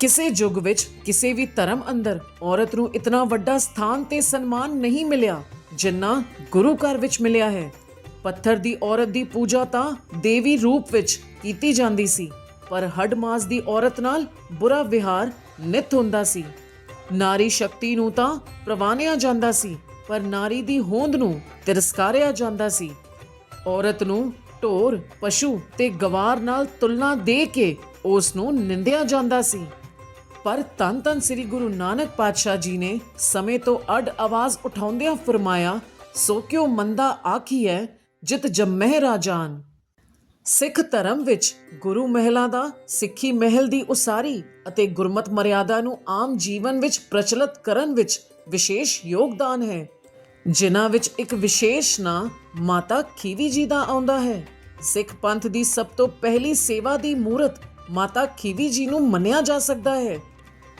ਕਿਸੇ ਯੁੱਗ ਵਿੱਚ ਕਿਸੇ ਵੀ ਧਰਮ ਅੰਦਰ ਔਰਤ ਨੂੰ ਇਤਨਾ ਵੱਡਾ ਸਥਾਨ ਤੇ ਸਨਮਾਨ ਨਹੀਂ ਮਿਲਿਆ ਜਿੰਨਾ ਗੁਰੂ ਘਰ ਵਿੱਚ ਮਿਲਿਆ ਹੈ। ਪੱਥਰ ਦੀ ਔਰਤ ਦੀ ਪੂਜਾ ਤਾਂ ਦੇਵੀ ਰੂਪ ਵਿੱਚ ਕੀਤੀ ਜਾਂਦੀ ਸੀ, ਪਰ ਹੱਡ ਮਾਸ ਦੀ ਔਰਤ ਨਾਲ ਬੁਰਾ ਵਿਹਾਰ ਨਿਤ ਹੁੰਦਾ ਸੀ। ਨਾਰੀ ਸ਼ਕਤੀ ਨੂੰ ਤਾਂ ਪ੍ਰਵਾਨਿਆ ਜਾਂਦਾ ਸੀ, ਪਰ ਨਾਰੀ ਦੀ ਹੋਂਦ ਨੂੰ ਤਿਰਸਕਾਰਿਆ ਜਾਂਦਾ ਸੀ। ਔਰਤ ਨੂੰ ਢੋਰ, ਪਸ਼ੂ ਤੇ ਗਵਾਰ ਨਾਲ ਤੁਲਨਾ ਦੇ ਕੇ ਉਸ ਨੂੰ ਨਿੰਦਿਆ ਜਾਂਦਾ ਸੀ। ਪਰ ਤਨ ਤਨ ਸ੍ਰੀ ਗੁਰੂ ਨਾਨਕ ਪਾਤਸ਼ਾਹ ਜੀ ਨੇ ਸਮੇਂ ਤੋਂ ਅੱਡ ਆਵਾਜ਼ ਉਠਾਉਂਦਿਆਂ ਫਰਮਾਇਆ, ਸੋ ਕਿਉ ਮੰਦਾ ਆਖੀਐ ਜਿਤ ਜੰਮਹਿ ਰਾਜਾਨ? ਸਿੱਖ ਧਰਮ ਵਿੱਚ ਗੁਰੂ ਮਹਿਲਾ ਦਾ ਸਿੱਖੀ ਮਹਿਲ ਦੀ ਉਸਾਰੀ ਅਤੇ ਗੁਰਮਤ ਮਰਿਆਦਾ ਨੂੰ ਆਮ ਜੀਵਨ ਵਿੱਚ ਪ੍ਰਚਲਿਤ ਕਰਨ ਵਿੱਚ ਵਿਸ਼ੇਸ਼ ਯੋਗਦਾਨ ਹੈ, ਜਿਨ੍ਹਾਂ ਵਿੱਚ ਇੱਕ ਵਿਸ਼ੇਸ਼ ਨਾਂ ਮਾਤਾ ਖੀਵੀ ਜੀ ਦਾ ਆਉਂਦਾ ਹੈ। ਸਿੱਖ ਪੰਥ ਦੀ ਸਭ ਤੋਂ ਪਹਿਲੀ ਸੇਵਾ ਦੀ ਮੂਰਤ ਮਾਤਾ ਖੀਵੀ ਜੀ ਨੂੰ ਮੰਨਿਆ ਜਾ ਸਕਦਾ ਹੈ।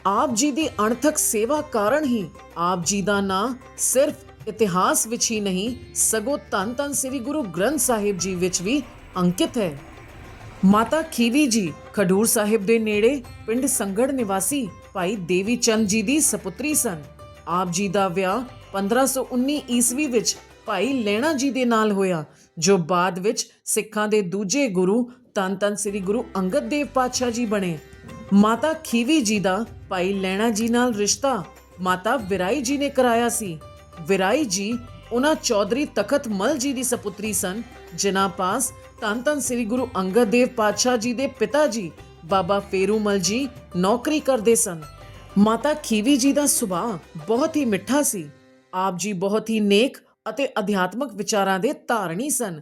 ਆਪ ਜੀ ਦੀ ਅਣਥਕ ਸੇਵਾ ਕਾਰਨ ਹੀ ਆਪ ਜੀ ਦਾ ਨਾਂ ਸਿਰਫ ਇਤਿਹਾਸ ਵਿੱਚ ਹੀ ਨਹੀਂ, ਸਗੋਂ ਧੰਨ ਧੰਨ ਸ੍ਰੀ ਗੁਰੂ ਗ੍ਰੰਥ ਸਾਹਿਬ ਜੀ ਵਿੱਚ ਵੀ ਅੰਕਿਤ ਹੈ। ਮਾਤਾ ਖੀਵੀ ਜੀ ਖਡੂਰ ਸਾਹਿਬ ਦੇ ਨੇੜੇ ਪਿੰਡ ਸੰਗੜ ਨਿਵਾਸੀ ਭਾਈ ਦੇਵੀ ਚੰਦ ਜੀ ਦੀ ਸਪੁੱਤਰੀ ਸਨ। ਆਪ ਜੀ ਦਾ ਵਿਆਹ 1519 ਈਸਵੀ ਵਿੱਚ ਭਾਈ ਲੈਣਾ ਜੀ ਦੇ ਨਾਲ ਹੋਇਆ, ਜੋ ਬਾਅਦ ਵਿੱਚ ਸਿੱਖਾਂ ਦੇ ਦੂਜੇ ਗੁਰੂ ਧੰਨ ਧੰਨ ਸ੍ਰੀ ਗੁਰੂ ਅੰਗਦ ਦੇਵ ਪਾਤਸ਼ਾਹ ਜੀ ਬਣੇ। ਮਾਤਾ ਖੀਵੀ ਜੀ ਦਾ ਭਾਈ ਲੈਣਾ ਜੀ ਨਾਲ ਰਿਸ਼ਤਾ ਮਾਤਾ ਵਿਰਾਈ ਜੀ ਨੇ ਕਰਾਇਆ ਸੀ। ਵਿਰਾਈ ਜੀ ਉਹਨਾਂ ਚੌਧਰੀ ਤਖਤ ਮਲ ਜੀ ਦੀ ਸਪੁੱਤਰੀ ਸਨ। ਜਿਨ੍ਹਾਂ ਪਾਸ ਧੰਨ ਧੰਨ ਸ੍ਰੀ ਗੁਰੂ ਅੰਗਦ ਦੇਵ ਪਾਤਸ਼ਾਹ ਜੀ ਦੇ ਪਿਤਾ ਜੀ, ਬਾਬਾ ਫੇਰੂ ਮਲ ਜੀ ਨੌਕਰੀ ਕਰਦੇ ਸਨ। ਮਾਤਾ ਖੀਵੀ ਜੀ ਦਾ ਸੁਭਾਅ ਬਹੁਤ ਹੀ ਮਿੱਠਾ ਸੀ। ਆਪ ਜੀ ਬਹੁਤ ਹੀ ਨੇਕ ਅਤੇ ਅਧਿਆਤਮਕ ਵਿਚਾਰਾਂ ਦੇ ਧਾਰਣੀ ਸਨ।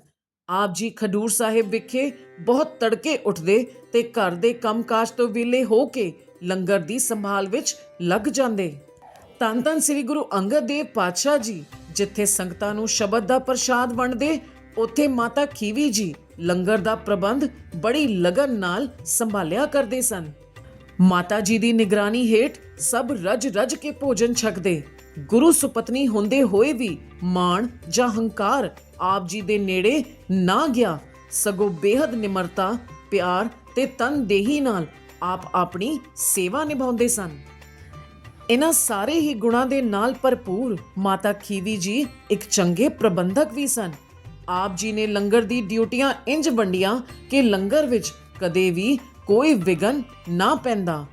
ਆਪ ਜੀ ਖਡੂਰ ਸਾਹਿਬ ਵਿਖੇ ਬਹੁਤ ਤੜਕੇ ਉੱਠਦੇ ਤੇ ਘਰ ਦੇ ਕੰਮਕਾਜ ਤੋਂ ਵਿਹਲੇ ਹੋ ਕੇ ਲੰਗਰ ਦੀ ਸੰਭਾਲ ਵਿੱਚ ਲੱਗ ਜਾਂਦੇ। ਧੰਨ ਧੰਨ ਸ੍ਰੀ ਗੁਰੂ ਅੰਗਦ ਦੇਵ ਪਾਤਸ਼ਾਹ ਜੀ, ਜਿੱਥੇ ਸੰਗਤਾਂ ਨੂੰ ਸ਼ਬਦ ਦਾ ਪ੍ਰਸ਼ਾਦ ਵੰਡਦੇ, ਉੱਥੇ ਮਾਤਾ ਖੀਵੀ ਜੀ ਲੰਗਰ ਦਾ ਪ੍ਰਬੰਧ ਬੜੀ ਲਗਨ ਨਾਲ ਸੰਭਾਲਿਆ ਕਰਦੇ ਸਨ। ਮਾਤਾ ਜੀ ਦੀ ਨਿਗਰਾਨੀ ਹੇਠ ਸਭ ਰਜ ਰਜ ਕੇ ਭੋਜਨ ਛਕਦੇ। ਗੁਰੂ ਸੁਪਤਨੀ ਹੁੰਦੇ ਹੋਏ ਵੀ ਮਾਣ ਜਾਂ ਹੰਕਾਰ ਆਪ ਜੀ ਦੇ ਨੇੜੇ ਨਾ ਗਿਆ, ਸਗੋਂ ਬੇਹਦ ਨਿਮਰਤਾ, ਪਿਆਰ ਤੇ ਤਨਦੇਹੀ ਨਾਲ ਆਪ ਆਪਣੀ ਸੇਵਾ ਨਿਭਾਉਂਦੇ ਸਨ। ਇਹਨਾਂ ਸਾਰੇ ਹੀ ਗੁਣਾਂ ਦੇ ਨਾਲ ਭਰਪੂਰ ਮਾਤਾ ਖੀਵੀ ਜੀ ਇੱਕ ਚੰਗੇ ਪ੍ਰਬੰਧਕ ਵੀ ਸਨ। ਆਪ ਜੀ ਨੇ ਲੰਗਰ ਦੀ ਡਿਊਟੀਆਂ ਇੰਜ ਵੰਡੀਆਂ ਕਿ ਲੰਗਰ ਵਿੱਚ ਕਦੇ ਵੀ ਕੋਈ ਵਿਗਨ ਨਾ ਪੈਂਦਾ।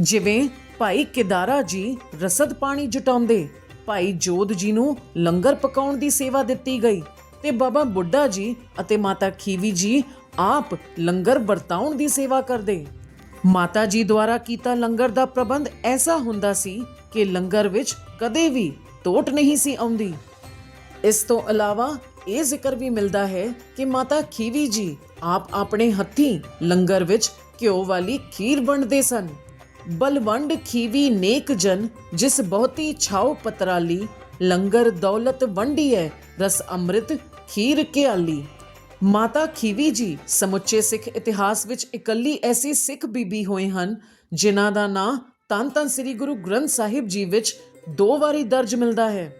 ਜਿਵੇਂ ਭਾਈ ਕਿਦਾਰਾ ਜੀ ਰਸਦ ਪਾਣੀ ਜੁਟਾਉਂਦੇ ਭਾਈ ਜੋਧ ਜੀ ਨੂੰ ਲੰਗਰ ਪਕਾਉਣ ਦੀ ਸੇਵਾ ਦਿੱਤੀ ਗਈ ਤੇ ਬਾਬਾ ਬੁੱਢਾ ਜੀ ਅਤੇ ਮਾਤਾ ਖੀਵੀ ਜੀ ਆਪ ਲੰਗਰ ਵਰਤਾਉਣ ਦੀ ਸੇਵਾ ਕਰਦੇ। ਮਾਤਾ ਜੀ ਦੁਆਰਾ ਕੀਤਾ ਲੰਗਰ ਦਾ ਪ੍ਰਬੰਧ ਐਸਾ ਹੁੰਦਾ ਸੀ ਕਿ ਲੰਗਰ ਵਿੱਚ ਕਦੇ ਵੀ ਤੋਟ ਨਹੀਂ ਸੀ ਆਉਂਦੀ। ਇਸ ਤੋਂ ਇਲਾਵਾ ਇਹ ਜ਼ਿਕਰ ਵੀ ਮਿਲਦਾ ਹੈ ਕਿ ਮਾਤਾ ਖੀਵੀ ਜੀ ਆਪ ਆਪਣੇ ਹੱਥੀਂ ਲੰਗਰ ਵਿੱਚ ਘਿਓ ਵਾਲੀ ਖੀਰ ਵੰਡਦੇ ਸਨ। ਬਲਵੰਡ ਖੀਵੀ ਨੇਕ ਜਨ, ਜਿਸ ਬਹੁਤੀ ਛਾਉ ਪਤਰਾਲੀ, ਲੰਗਰ ਦੌਲਤ ਵੰਡੀ ਹੈ ਰਸ ਅੰਮ੍ਰਿਤ ਖੀਰ ਕਿਆਲੀ ਮਾਤਾ ਖੀਵੀ ਜੀ ਸਮੁੱਚੇ ਸਿੱਖ ਇਤਿਹਾਸ ਵਿੱਚ ਇਕੱਲੀ ਐਸੀ ਸਿੱਖ ਬੀਬੀ ਹੋਏ ਹਨ, ਜਿਨ੍ਹਾਂ ਦਾ ਨਾਂ ਤਨ ਤਨ ਸ੍ਰੀ ਗੁਰੂ ਗ੍ਰੰਥ ਸਾਹਿਬ ਜੀ ਵਿੱਚ ਦੋ ਵਾਰੀ ਦਰਜ ਮਿਲਦਾ ਹੈ।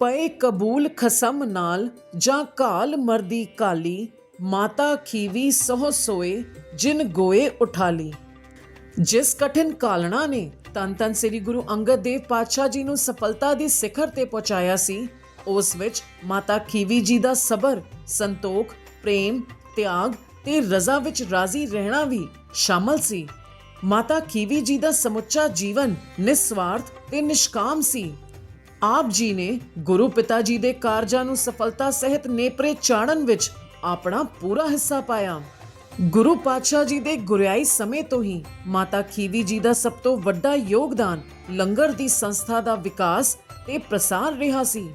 ਪਏ ਕਬੂਲ ਖਸਮ ਨਾਲ ਜਾਂ ਕਾਲ ਮਰਦੀ ਕਾਲੀ, ਮਾਤਾ ਖੀਵੀ ਸੋਹ ਸੋਏ, ਜਿਨ ਗੋਏ ਉਠਾਲੀ। ਜਿਸ ਕਠਿਨ ਕਾਲਣਾ ਨੇ ਤਨ ਤਨ ਸ੍ਰੀ ਗੁਰੂ ਅੰਗਦ ਦੇਵ ਪਾਤਸ਼ਾਹ ਜੀ ਨੂੰ ਸਫਲਤਾ ਦੀ ਸਿਖਰ ਤੇ ਪਹੁੰਚਾਇਆ ਸੀ, ਉਸ ਵਿੱਚ ਮਾਤਾ ਖੀਵੀ ਜੀ ਦਾ ਸਬਰ, ਸੰਤੋਖ, ਪ੍ਰੇਮ, ਤਿਆਗ ਤੇ ਰਜ਼ਾ ਵਿੱਚ ਰਾਜ਼ੀ ਰਹਿਣਾ ਵੀ ਸ਼ਾਮਲ ਸੀ। ਮਾਤਾ ਖੀਵੀ ਜੀ ਦਾ ਸਮੁੱਚਾ ਜੀਵਨ ਨਿਸਵਾਰਥ ਤੇ ਨਿਸ਼ਕਾਮ ਸੀ। ਆਪ ਜੀ ਨੇ ਗੁਰੂ ਪਿਤਾ ਜੀ ਦੇ ਕਾਰਜਾਂ ਨੂੰ ਸਫਲਤਾ ਸਹਿਤ ਨੇਪਰੇ ਚਾੜਨ ਵਿੱਚ ਆਪਣਾ ਪੂਰਾ ਹਿੱਸਾ ਪਾਇਆ। ਗੁਰੂ ਪਾਤਸ਼ਾਹ ਜੀ ਦੇ ਗੁਰਿਆਈ ਸਮੇਂ ਤੋਂ ਹੀ ਮਾਤਾ ਖੀਵੀ ਜੀ ਦਾ ਸਭ ਤੋਂ ਵੱਡਾ ਯੋਗਦਾਨ ਲੰਗਰ ਦੀ ਸੰਸਥਾ ਦਾ ਵਿਕਾਸ ਤੇ ਪ੍ਰਸਾਰ ਰਿਹਾ ਸੀ।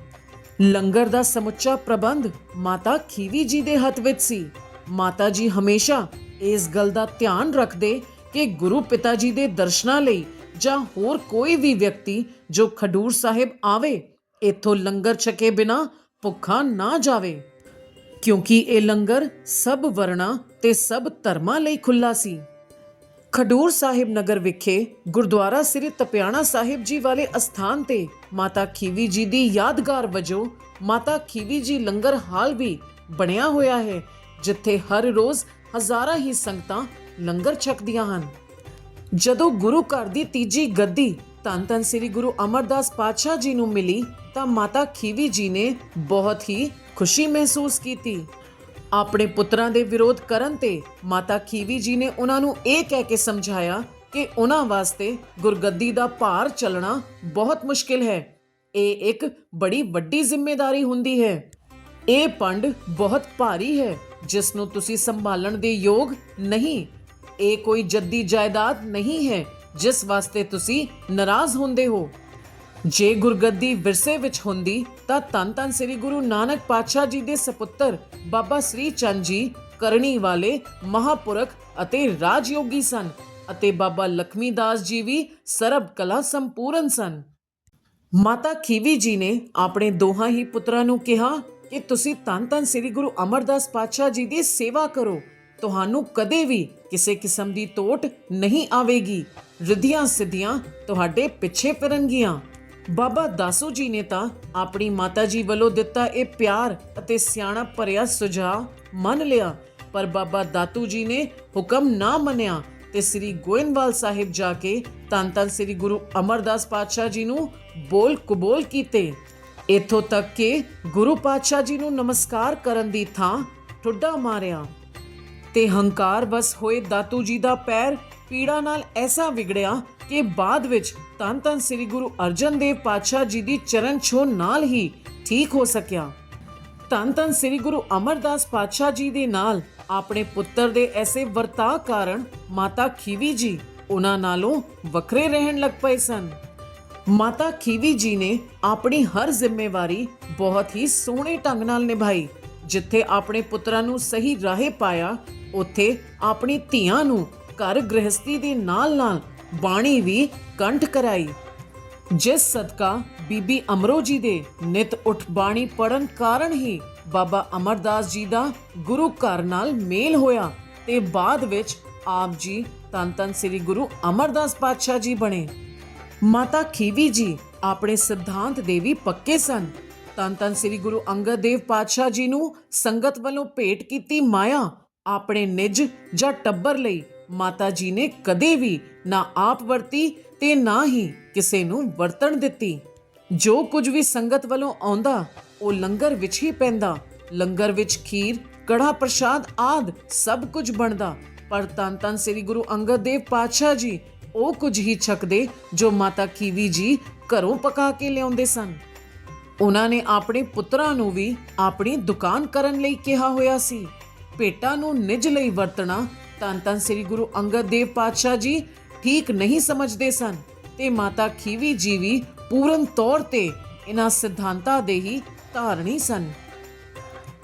ਲੰਗਰ ਦਾ ਸਮੁੱਚਾ ਪ੍ਰਬੰਧ ਮਾਤਾ ਖੀਵੀ ਜੀ ਦੇ ਹੱਥ ਵਿੱਚ ਸੀ। ਮਾਤਾ ਜੀ ਹਮੇਸ਼ਾ ਇਸ ਗੱਲ ਦਾ ਧਿਆਨ ਰੱਖਦੇ ਕਿ ਗੁਰੂ ਪਿਤਾ ਜੀ ਦੇ ਦਰਸ਼ਨਾਂ ਲਈ ਜਾਂ ਹੋਰ ਕੋਈ ਵੀ ਵਿਅਕਤੀ ਜੋ ਖਡੂਰ ਸਾਹਿਬ ਆਵੇ, ਇੱਥੋਂ ਲੰਗਰ ਛਕੇ ਬਿਨਾ ਭੁੱਖਾ ਨਾ ਜਾਵੇ। ਕਿਉਂਕਿ ਇਹ ਲੰਗਰ ਸਭ ਵਰਣਾ ਤੇ ਸਭ ਧਰਮਾਂ ਲਈ ਖੁੱਲਾ ਸੀ। ਖਡੂਰ ਸਾਹਿਬ ਨਗਰ ਵਿਖੇ ਗੁਰਦੁਆਰਾ ਸ੍ਰੀ ਤਪਿਆਣਾ ਸਾਹਿਬ ਜੀ ਵਾਲੇ ਅਸਥਾਨ ਤੇ ਮਾਤਾ ਖੀਵੀ ਜੀ ਦੀ ਯਾਦਗਾਰ ਵਜੋਂ ਮਾਤਾ ਖੀਵੀ ਜੀ ਲੰਗਰ ਹਾਲ ਵੀ ਬਣਿਆ ਹੋਇਆ ਹੈ, ਜਿੱਥੇ ਹਰ ਰੋਜ਼ ਹਜ਼ਾਰਾਂ ਹੀ ਸੰਗਤਾਂ ਲੰਗਰ ਛਕਦੀਆਂ ਹਨ। ਜਦੋਂ ਗੁਰੂ ਘਰ ਦੀ ਤੀਜੀ ਗੱਦੀ ਧੰਨ ਧੰਨ ਸ੍ਰੀ ਗੁਰੂ ਅਮਰਦਾਸ ਪਾਤਸ਼ਾਹ ਜੀ ਨੂੰ ਮਿਲੀ, ਤਾਂ ਮਾਤਾ ਖੀਵੀ ਜੀ ਨੇ ਬਹੁਤ ਹੀ ਖੁਸ਼ੀ ਮਹਿਸੂਸ ਕੀਤੀ। ਆਪਣੇ ਪੁੱਤਰਾਂ ਦੇ ਵਿਰੋਧ ਕਰਨ ਤੇ ਮਾਤਾ ਖੀਵੀ ਜੀ ਨੇ ਉਹਨਾਂ ਨੂੰ ਇਹ ਕਹਿ ਕੇ ਸਮਝਾਇਆ ਕਿ ਉਹਨਾਂ ਵਾਸਤੇ ਗੁਰਗੱਦੀ ਦਾ ਭਾਰ ਚੱਲਣਾ ਬਹੁਤ ਮੁਸ਼ਕਿਲ ਹੈ। ਇਹ ਇੱਕ ਬੜੀ ਵੱਡੀ ਜ਼ਿੰਮੇਵਾਰੀ ਹੁੰਦੀ ਹੈ। ਇਹ ਪੰਡ ਬਹੁਤ ਭਾਰੀ ਹੈ, ਜਿਸ ਨੂੰ ਤੁਸੀਂ ਸੰਭਾਲਣ ਦੇ ਯੋਗ ਨਹੀਂ। ਇਹ ਕੋਈ ਜੱਦੀ ਜਾਇਦਾਦ ਨਹੀਂ ਹੈ, ਜਿਸ ਵਾਸਤੇ ਤੁਸੀਂ ਨਾਰਾਜ਼ ਹੁੰਦੇ ਹੋ। ਜੇ ਗੁਰਗੱਦੀ ਵਿਰਸੇ ਵਿੱਚ ਹੁੰਦੀ, ਤਾਂ ਧੰਨ ਧੰਨ ਸ੍ਰੀ ਗੁਰੂ ਨਾਨਕ ਪਾਤਸ਼ਾਹ ਜੀ ਦੇ ਸਪੁੱਤਰ ਬਾਬਾ ਸ੍ਰੀ ਚੰਦ ਜੀ ਕਰਨੀ ਵਾਲੇ ਮਹਾਪੁਰਖ ਅਤੇ ਰਾਜਯੋਗੀ ਸਨ ਅਤੇ ਬਾਬਾ ਲਖਮੀ ਦਾਸ ਜੀ ਵੀ ਸਰਬ ਕਲਾ ਸੰਪੂਰਨ ਸਨ। ਮਾਤਾ ਖੀਵੀ ਜੀ ਨੇ ਆਪਣੇ ਦੋਹਾਂ ਹੀ ਪੁੱਤਰਾਂ ਨੂੰ ਕਿਹਾ ਕਿ ਤੁਸੀਂ ਧੰਨ ਧੰਨ ਸ੍ਰੀ ਗੁਰੂ ਅਮਰਦਾਸ ਪਾਤਸ਼ਾਹ ਜੀ ਦੀ ਸੇਵਾ ਕਰੋ। ਤੁਹਾਨੂੰ ਕਦੇ ਵੀ ਕਿਸੇ ਕਿਸਮ ਦੀ ਤੋਟ ਨਹੀਂ ਆਵੇਗੀ। ਰਿੱਧੀਆਂ ਸਿੱਧੀਆਂ ਤੁਹਾਡੇ ਪਿੱਛੇ ਫਿਰਨਗੀਆਂ। ਬਾਬਾ ਦਾਸੂ ਜੀ ਨੇ ਤਾਂ ਆਪਣੀ ਮਾਤਾ ਜੀ ਵੱਲੋਂ ਦਿੱਤਾ ਇਹ ਪਿਆਰ ਅਤੇ ਸਿਆਣਾ ਭਰਿਆ ਸੁਝਾਅ ਮੰਨ ਲਿਆ। ਪਰ ਬਾਬਾ ਦਾਤੂ ਜੀ ਨੇ ਹੁਕਮ ਨਾ ਮੰਨਿਆ ਤੇ ਸ੍ਰੀ ਗੋਇੰਦਵਾਲ ਸਾਹਿਬ ਜਾ ਕੇ ਤਨ ਧੰਨ ਸ੍ਰੀ ਗੁਰੂ ਅਮਰਦਾਸ ਪਾਤਸ਼ਾਹ ਜੀ ਨੂੰ ਬੋਲ ਕਬੂਲ ਕੀਤੇ। ਇੱਥੋਂ ਤੱਕ ਕਿ ਗੁਰੂ ਪਾਤਸ਼ਾਹ ਜੀ ਨੂੰ ਨਮਸਕਾਰ ਕਰਨ ਦੀ ਥਾਂ ਠੁੱਡਾ ਮਾਰਿਆ। ਤੇ ਹੰਕਾਰ ਬਸ ਹੋਏ ਦਾਤੂ ਜੀ ਦਾ ਪੈਰ ਪੀੜਾ ਨਾਲ ਐਸਾ ਵਿਗੜਿਆ ਕਿ ਬਾਅਦ ਵਿੱਚ ਧੰਨ ਧੰਨ ਸ੍ਰੀ ਗੁਰੂ ਅਰਜਨ ਦੇਵ ਪਾਤਸ਼ਾਹ ਜੀ ਦੀ ਚਰਨ ਛੋਹ ਨਾਲ ਹੀ ਠੀਕ ਹੋ ਸਕਿਆ। ਧੰਨ ਧੰਨ ਸ੍ਰੀ ਗੁਰੂ ਅਮਰਦਾਸ ਪਾਤਸ਼ਾਹ ਜੀ ਦੇ ਨਾਲ ਆਪਣੇ ਪੁੱਤਰ ਦੇ ਐਸੇ ਵਰਤਾਅ ਕਾਰਨ ਮਾਤਾ ਖੀਵੀ ਜੀ ਉਹਨਾਂ ਨਾਲੋਂ ਵੱਖਰੇ ਰਹਿਣ ਲੱਗ ਪਏ ਸਨ। ਮਾਤਾ ਖੀਵੀ ਜੀ ਨੇ ਆਪਣੀ ਹਰ ਜ਼ਿੰਮੇਵਾਰੀ ਬਹੁਤ ਹੀ ਸੋਹਣੇ ਢੰਗ ਨਾਲ ਨਿਭਾਈ, ਜਿੱਥੇ ਆਪਣੇ ਪੁੱਤਰਾਂ ਨੂੰ ਸਹੀ ਰਾਹੇ ਪਾਇਆ, ਉੱਥੇ ਆਪਣੀ ਧੀਆਂ ਨੂੰ ਘਰ ਗ੍ਰਹਸਤੀ ਦੇ ਨਾਲ-ਨਾਲ ਬਾਣੀ ਵੀ ਕੰਠ ਕਰਾਈ। ਜਿਸ ਸਦਕਾ ਬੀਬੀ ਅਮਰੋ ਜੀ ਦੇ ਨਿਤ ਉਠ ਬਾਣੀ ਪੜਨ ਕਾਰਨ ਹੀ ਬਾਬਾ ਅਮਰਦਾਸ ਜੀ ਦਾ ਗੁਰੂ ਘਰ ਨਾਲ ਮੇਲ ਹੋਇਆ ਤੇ ਬਾਅਦ ਵਿੱਚ ਆਪ ਜੀ ਧੰਨ ਧੰਨ ਸ੍ਰੀ ਗੁਰੂ ਅਮਰਦਾਸ ਪਾਤਸ਼ਾਹ ਜੀ ਬਣੇ। ਮਾਤਾ ਖੀਵੀ ਜੀ ਆਪਣੇ ਸਿਧਾਂਤ ਦੇ ਵੀ ਪੱਕੇ ਸਨ। ਧੰਨ ਧੰਨ ਸ੍ਰੀ ਗੁਰੂ ਅੰਗਦ ਦੇਵ ਪਾਤਸ਼ਾਹ ਜੀ ਨੂੰ ਸੰਗਤ ਵੱਲੋਂ ਭੇਟ ਕੀਤੀ ਮਾਇਆ ਆਪਣੇ ਨਿਜ ਜਾਂ ਟੱਬਰ ਲਈ ਮਾਤਾ ਜੀ ਨੇ ਕਦੇ ਵੀ ਨਾ ਆਪ ਵਰਤੀ ਤੇ ਨਾ ਹੀ ਕਿਸੇ ਨੂੰ ਵਰਤਣ ਦਿੱਤੀ। ਜੋ ਕੁਝ ਵੀ ਸੰਗਤ ਵੱਲੋਂ ਆਉਂਦਾ, ਉਹ ਲੰਗਰ ਵਿੱਚ ਹੀ ਪੈਂਦਾ। ਲੰਗਰ ਵਿੱਚ ਖੀਰ ਕੜਾ ਪ੍ਰਸ਼ਾਦ ਆਦ ਸਭ ਕੁਝ ਬਣਦਾ। ਪਰ ਤਨ ਧੰਨ ਸ੍ਰੀ ਗੁਰੂ ਅੰਗਦ ਦੇਵ ਪਾਤਸ਼ਾਹ ਜੀ, ਉਹ ਕੁਝ ਹੀ ਛਕਦੇ ਜੋ ਮਾਤਾ ਕੀਵੀ ਜੀ ਘਰੋਂ ਪਕਾ ਕੇ ਲਿਆਉਂਦੇ ਸਨ। ਉਹਨਾਂ ਨੇ ਆਪਣੇ ਪੁੱਤਰਾਂ ਨੂੰ ਵੀ ਆਪਣੀ ਦੁਕਾਨ ਕਰਨ ਲਈ ਕਿਹਾ ਹੋਇਆ ਸੀ। ਭੇਟਾਂ ਨੂੰ ਨਿਜ ਲਈ ਵਰਤਣਾ ਧੰਨ ਧੰਨ ਸ੍ਰੀ ਗੁਰੂ ਅੰਗਦ ਦੇਵ ਪਾਤਸ਼ਾਹ ਜੀ ਠੀਕ ਨਹੀਂ ਸਮਝਦੇ ਸਨ ਤੇ ਮਾਤਾ ਖੀਵੀ ਜੀ ਵੀ ਪੂਰਨ ਤੌਰ ਤੇ ਇਹਨਾਂ ਸਿਧਾਂਤਾਂ ਦੇ ਹੀ ਧਾਰਣੀ ਸਨ।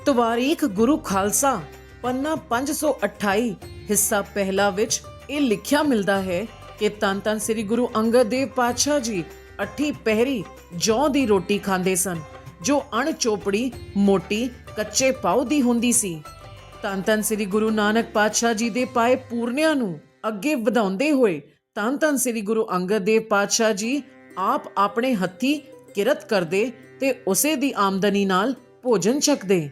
ਤਵਾਰੀਖ ਗੁਰੂ ਖਾਲਸਾ ਪੰਨਾ 528 ਹਿੱਸਾ ਪਹਿਲਾ ਵਿੱਚ ਇਹ ਲਿਖਿਆ ਮਿਲਦਾ ਹੈ ਕਿ ਤਨ ਤਨ ਸ੍ਰੀ ਗੁਰੂ ਅੰਗਦ ਦੇਵ ਪਾਤਸ਼ਾਹ ਜੀ ਅੱਠੀ ਪਹਿਰੀ ਜੌਂ ਦੀ ਰੋਟੀ ਖਾਂਦੇ ਸਨ, ਜੋ ਅਣ ਚੋਪੜੀ ਮੋਟੀ, ਕੱਚੇ ਪਾਉ ਦੀ ਹੁੰਦੀ ਸੀ। ਤਨ ਤਨ ਸ੍ਰੀ ਗੁਰੂ ਨਾਨਕ ਪਾਤਸ਼ਾਹ ਜੀ ਦੇ ਪਾਏ ਪੂਰਨਿਆਂ ਨੂੰ ਅੱਗੇ ਵਧਾਉਂਦੇ ਹੋਏ ਤਨ ਤਨ ਸ੍ਰੀ ਗੁਰੂ ਅੰਗਦ ਦੇਵ ਪਾਤਸ਼ਾਹ ਜੀ ਆਪ ਆਪਣੇ ਹੱਥੀ ਕਿਰਤ ਕਰਦੇ ਤੇ ਉਸੇ ਦੀ ਆਮਦਨੀ ਨਾਲ ਭੋਜਨ ਛਕਦੇ।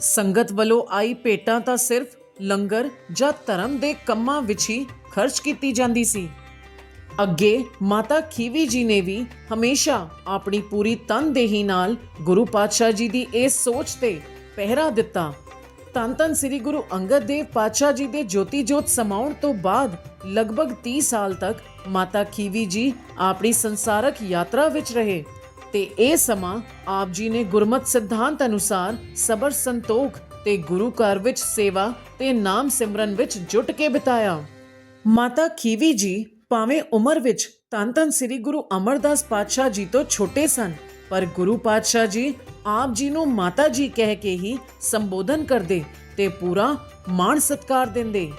ਸੰਗਤ ਵੱਲੋਂ ਆਈ ਭੇਟਾਂ ਤਾਂ ਸਿਰਫ ਲੰਗਰ ਜਾਂ ਧਰਮ ਦੇ ਕੰਮਾਂ ਵਿੱਚ ਹੀ ਖਰਚ ਕੀਤੀ ਜਾਂਦੀ ਸੀ। ਅੱਗੇ ਮਾਤਾ ਖੀਵੀ ਜੀ ਨੇ ਵੀ ਹਮੇਸ਼ਾ ਆਪਣੀ ਪੂਰੀ ਤਨਦੇਹੀ ਨਾਲ ਗੁਰੂ ਪਾਤਸ਼ਾਹ ਜੀ ਦੀ ਇਸ ਸੋਚ ਤੇ ਪਹਿਰਾ ਦਿੱਤਾ। ਧੰਨ ਧੰਨ ਸ੍ਰੀ ਗੁਰੂ ਅੰਗਦ ਦੇਵ ਪਾਤਸ਼ਾਹ ਜੀ ਦੇ ਜੋਤੀ ਜੋਤ ਸਮਾਉਣ ਤੋਂ ਬਾਅਦ ਲਗਭਗ 30 ਸਾਲ ਤੱਕ ਮਾਤਾ ਖੀਵੀ ਜੀ ਆਪਣੀ ਸੰਸਾਰਕ ਯਾਤਰਾ ਵਿੱਚ ਰਹੇ ਤੇ ਇਹ ਸਮਾਂ ਆਪ ਜੀ ਨੇ ਗੁਰਮਤ ਸਿਧਾਂਤ ਅਨੁਸਾਰ ਸਬਰ ਸੰਤੋਖ ਤੇ ਗੁਰੂ ਘਰ ਵਿੱਚ ਸੇਵਾ ਤੇ ਨਾਮ ਸਿਮਰਨ ਵਿੱਚ ਜੁਟ ਕੇ ਬਿਤਾਇਆ। ਮਾਤਾ ਖੀਵੀ ਜੀ ਭਾਵੇਂ ਉਮਰ ਵਿੱਚ ਧੰਨ ਧੰਨ ਸ੍ਰੀ ਗੁਰੂ ਅਮਰਦਾਸ ਪਾਤਸ਼ਾਹ ਜੀ ਤੋਂ ਛੋਟੇ ਸਨ ਪਰ ਗੁਰੂ ਪਾਤਸ਼ਾਹ ਜੀ ਆਪ ਜੀ ਨੂੰ ਮਾਤਾ ਜੀ ਕਹਿ ਕੇ ਹੀ ਸੰਬੋਧਨ ਕਰਦੇ ਤੇ ਪੂਰਾ ਮਾਣ ਸਤਕਾਰ ਦਿੰਦੇ।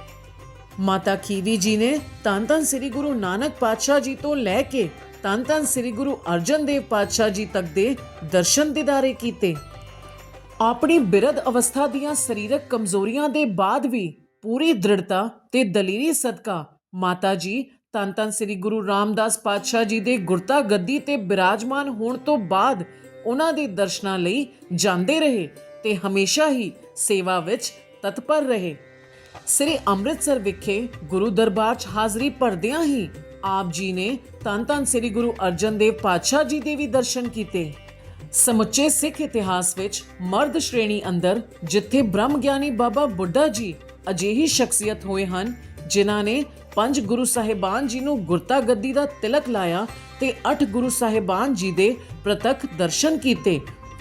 ਮਾਤਾ ਖੀਵੀ ਜੀ ਨੇ ਧੰਨ ਧੰਨ ਸ੍ਰੀ ਗੁਰੂ ਨਾਨਕ ਪਾਤਸ਼ਾਹ ਜੀ ਤੋਂ ਲੈ ਕੇ ਧੰਨ ਧੰਨ ਸ੍ਰੀ ਗੁਰੂ ਅਰਜਨ ਦੇਵ ਪਾਤਸ਼ਾਹ ਜੀ ਤੱਕ ਦੇ ਦਰਸ਼ਨ ਦਿਦਾਰੇ ਕੀਤੇ। ਆਪਣੀ ਬਿਰਧ ਅਵਸਥਾ ਦੀਆਂ ਸਰੀਰਕ ਕਮਜ਼ੋਰੀਆਂ ਦੇ ਬਾਅਦ ਵੀ ਪੂਰੀ ਦ੍ਰਿੜਤਾ ਤੇ ਦਲੇਰੀ ਸਦਕਾ ਮਾਤਾ ਜੀ ਧੰਨ ਧੰਨ ਸ੍ਰੀ ਗੁਰੂ ਰਾਮਦਾਸ ਪਾਤਸ਼ਾਹ ਜੀ ਦੇ ਗੁਰਤਾ ਗੱਦੀ ਤੇ ਬਿਰਾਜਮਾਨ ਹੋਣ ਤੋਂ ਬਾਅਦ ਉਹਨਾਂ ਦੇ ਦਰਸ਼ਨਾਂ ਲਈ ਜਾਂਦੇ ਰਹੇ ਤੇ ਹਮੇਸ਼ਾ ਹੀ ਸੇਵਾ ਵਿੱਚ ਤਤਪਰ ਰਹੇ। ਸ੍ਰੀ ਅੰਮ੍ਰਿਤਸਰ ਵਿਖੇ ਗੁਰੂ ਦਰਬਾਰ 'ਚ ਹਾਜ਼ਰੀ ਭਰਦਿਆਂ ਹੀ ਆਪ ਜੀ ਨੇ ਧੰਨ ਧੰਨ ਸ੍ਰੀ ਗੁਰੂ ਅਰਜਨ ਦੇਵ ਪਾਤਸ਼ਾਹ ਜੀ ਦੇ ਵੀ ਦਰਸ਼ਨ ਕੀਤੇ। ਸਮੁੱਚੇ ਸਿੱਖ ਇਤਿਹਾਸ ਵਿੱਚ ਮਰਦ ਸ਼੍ਰੇਣੀ ਅੰਦਰ ਜਿੱਥੇ ਬ੍ਰਹਮ ਗਿਆਨੀ ਬਾਬਾ ਬੁੱਢਾ ਜੀ ਅਜਿਹੀ ਸ਼ਖਸੀਅਤ ਹੋਏ ਹਨ, ਜਿਨ੍ਹਾਂ ਨੇ ਪੰਜ ਗੁਰੂ ਸਾਹਿਬਾਨ ਜੀ ਨੂੰ ਗੁਰਤਾ ਗੱਦੀ ਦਾ ਤਿਲਕ ਲਾਇਆ ਤੇ ਅੱਠ ਗੁਰੂ ਸਾਹਿਬਾਨ ਜੀ ਦੇ ਪ੍ਰਤੱਖ ਦਰਸ਼ਨ ਕੀਤੇ।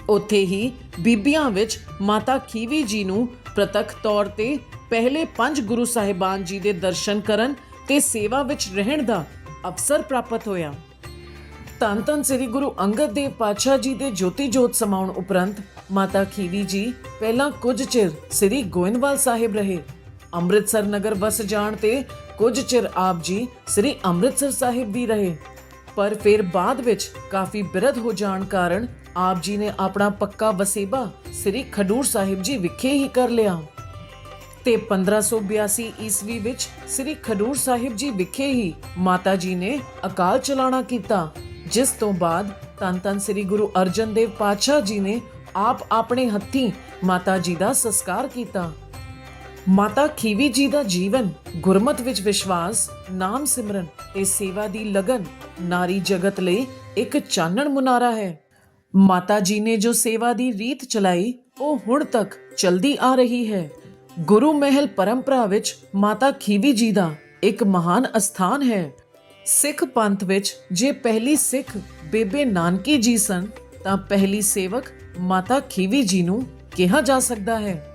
ਉੱਥੇ ਹੀ ਬੀਬੀਆਂ ਵਿੱਚ ਮਾਤਾ ਖੀਵੀ ਜੀ ਨੂੰ ਪ੍ਰਤੱਖ ਤੌਰ ਤੇ ਪਹਿਲੇ ਪੰਜ ਗੁਰੂ ਸਾਹਿਬਾਨ ਜੀ ਦੇ ਦਰਸ਼ਨ ਕਰਨ ਤੇ ਸੇਵਾ ਵਿੱਚ ਰਹਿਣ ਦਾ ਅਵਸਰ ਪ੍ਰਾਪਤ ਹੋਇਆ। ਧੰਨ ਧੰਨ ਸ੍ਰੀ ਗੁਰੂ ਅੰਗਦ ਦੇਵ ਪਾਤਸ਼ਾਹ ਜੀ ਦੇ ਜੋਤੀ ਜੋਤ ਸਮਾਉਣ ਉਪਰੰਤ ਮਾਤਾ ਖੀਵੀ ਜੀ ਪਹਿਲਾਂ ਕੁਝ ਚਿਰ ਸ੍ਰੀ ਗੋਇੰਦਵਾਲ ਸਾਹਿਬ ਰਹੇ। ਅੰਮ੍ਰਿਤਸਰ ਨਗਰ ਵਸ ਜਾਣ ਤੇ ਕੁਝ ਚਿਰ ਆਪ ਜੀ ਸ੍ਰੀ ਅੰਮ੍ਰਿਤਸਰ ਸਾਹਿਬ ਵੀ ਰਹੇ। ਪਰ ਫਿਰ ਬਾਅਦ ਵਿੱਚ ਕਾਫੀ ਬਿਰਧ ਹੋ ਜਾਣ ਕਾਰਨ ਆਪ ਜੀ ਨੇ ਆਪਣਾ ਪੱਕਾ ਵਸੇਬਾ ਸ੍ਰੀ ਖਡੂਰ ਸਾਹਿਬ ਜੀ ਵਿਖੇ ਹੀ ਕਰ ਲਿਆ। ਤੇ 1582 ਈਸਵੀ ਵਿੱਚ ਸ੍ਰੀ ਖਡੂਰ ਸਾਹਿਬ ਜੀ ਵਿਖੇ ਹੀ ਮਾਤਾ ਜੀ ਨੇ ਅਕਾਲ ਚਲਾਣਾ ਕੀਤਾ, ਜਿਸ ਤੋਂ ਬਾਅਦ ਧੰਨ ਧੰਨ ਸ੍ਰੀ ਗੁਰੂ ਅਰਜਨ ਦੇਵ ਪਾਤਸ਼ਾਹ ਜੀ ਨੇ ਆਪ ਆਪਣੇ ਹੱਥੀਂ ਮਾਤਾ ਜੀ ਦਾ ਸੰਸਕਾਰ ਕੀਤਾ। ਮਾਤਾ ਖੀਵੀ ਜੀ ਦਾ ਜੀਵਨ, ਗੁਰਮਤ ਵਿੱਚ ਵਿਸ਼ਵਾਸ, ਨਾਮ ਸਿਮਰਨ ਤੇ ਸੇਵਾ ਦੀ ਲਗਨ, ਨਾਰੀ ਜਗਤ ਲਈ ਇੱਕ ਚਾਨਣ ਮੁਨਾਰਾ ਹੈ। ਮਾਤਾ ਜੀ ਨੇ ਜੋ ਸੇਵਾ ਦੀ ਰੀਤ ਚਲਾਈ, ਉਹ ਹੁਣ ਤੱਕ ਚਲਦੀ ਆ ਰਹੀ ਹੈ। ਗੁਰੂ ਮਹਿਲ ਪਰੰਪਰਾ ਵਿੱਚ ਮਾਤਾ ਖੀਵੀ ਜੀ ਦਾ ਇੱਕ ਮਹਾਨ ਅਸਥਾਨ ਹੈ। ਸਿੱਖ ਪੰਥ ਵਿੱਚ ਜੇ ਪਹਿਲੀ ਸਿੱਖ ਬੇਬੇ ਨਾਨਕੀ ਜੀ ਸਨ, ਤਾਂ ਪਹਿਲੀ ਸੇਵਕ ਮਾਤਾ ਖੀਵੀ ਜੀ ਨੂੰ ਕਿਹਾ ਜਾ ਸਕਦਾ ਹੈ।